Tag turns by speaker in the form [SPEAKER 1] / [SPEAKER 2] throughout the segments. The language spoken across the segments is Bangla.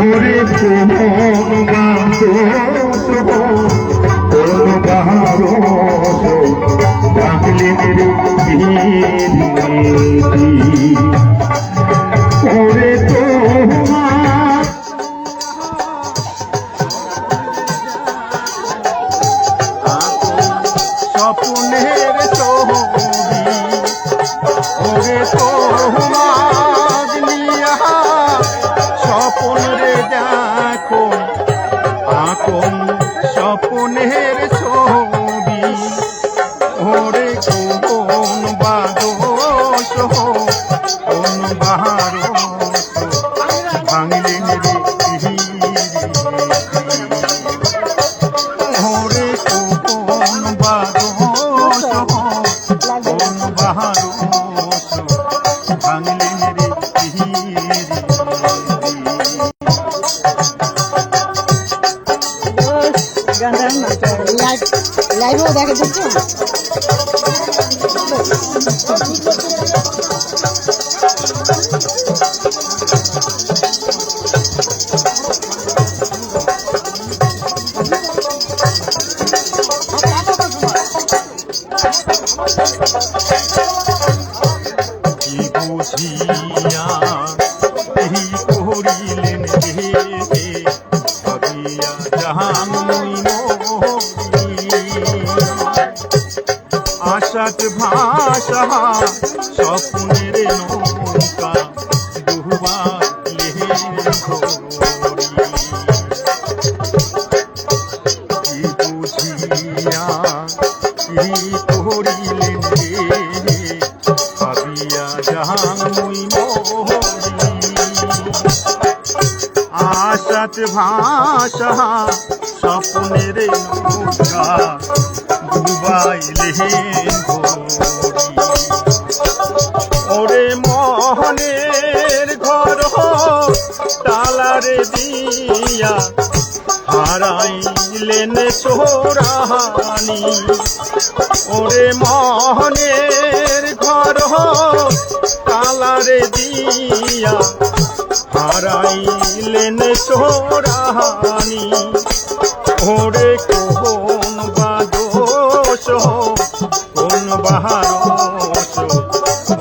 [SPEAKER 1] ওরে কোন বারো কোন বারো ওরে তোমার
[SPEAKER 2] স্বপ্নের দেখো আকম স্বপ্নের ছবি। ওরে কোন বাদ কোন
[SPEAKER 3] লাইভেও দেখা যাচ্ছে
[SPEAKER 2] কি বুঝিয়া এই ভাবিয়া জাহান আশাত ভাষা, স্বপ্নের নৌকা ডুবাইলে কি বুঝিয়া কি করিলেন রে ভাবিয়া জাহান মুই আশাত ভাষা, স্বপ্নের নৌকা ওরে মোহনের ঘর তালারে দিয়া হারাইলেন সোরাহানি ওরে মোহনের ঘর কালারে দিয়া হারাইলেন সোরাহানি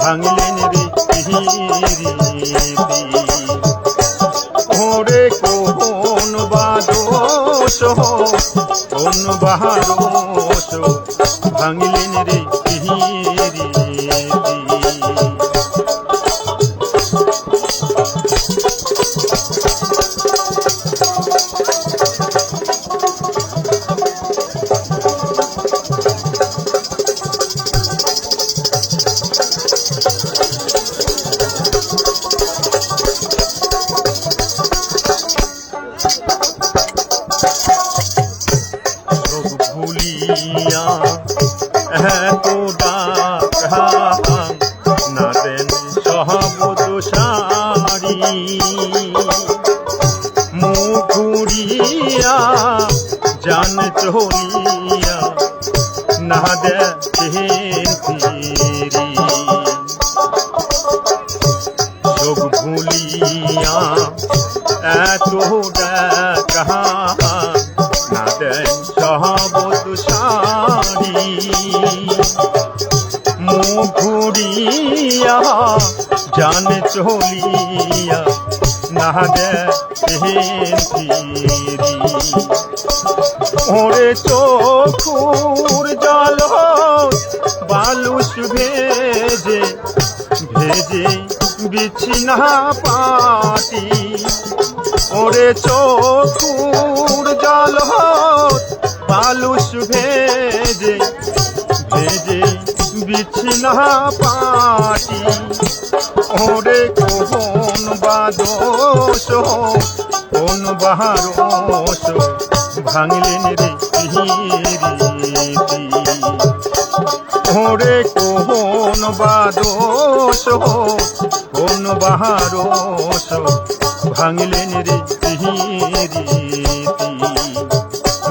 [SPEAKER 2] ভাঙলেন রে ওরে কোন বাদোষ কোন বাহারস ভাঙলেন রে এত ডাক না দেন সহবত সারি মুখুরিয়া জান চলিয়া না ফিরি সব ভুলিয়া এত ডাকা মুখুরিয়া জান চলিয়া না ওরে চোখুর জল বালুস ভেজে ভেজে বিছিনা পাটি। ওরে চোখুর জল বালুস ভেজে বিছিনা পাটি। ওরে কোন বাদোষ কোন বাহারস ভাঙলেন রে ওরে কোন বাদোষ কোন বাহারস ভাঙলেন রে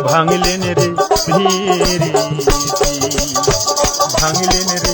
[SPEAKER 2] ভাঙলেন রে রীতি ভাঙিলেন রে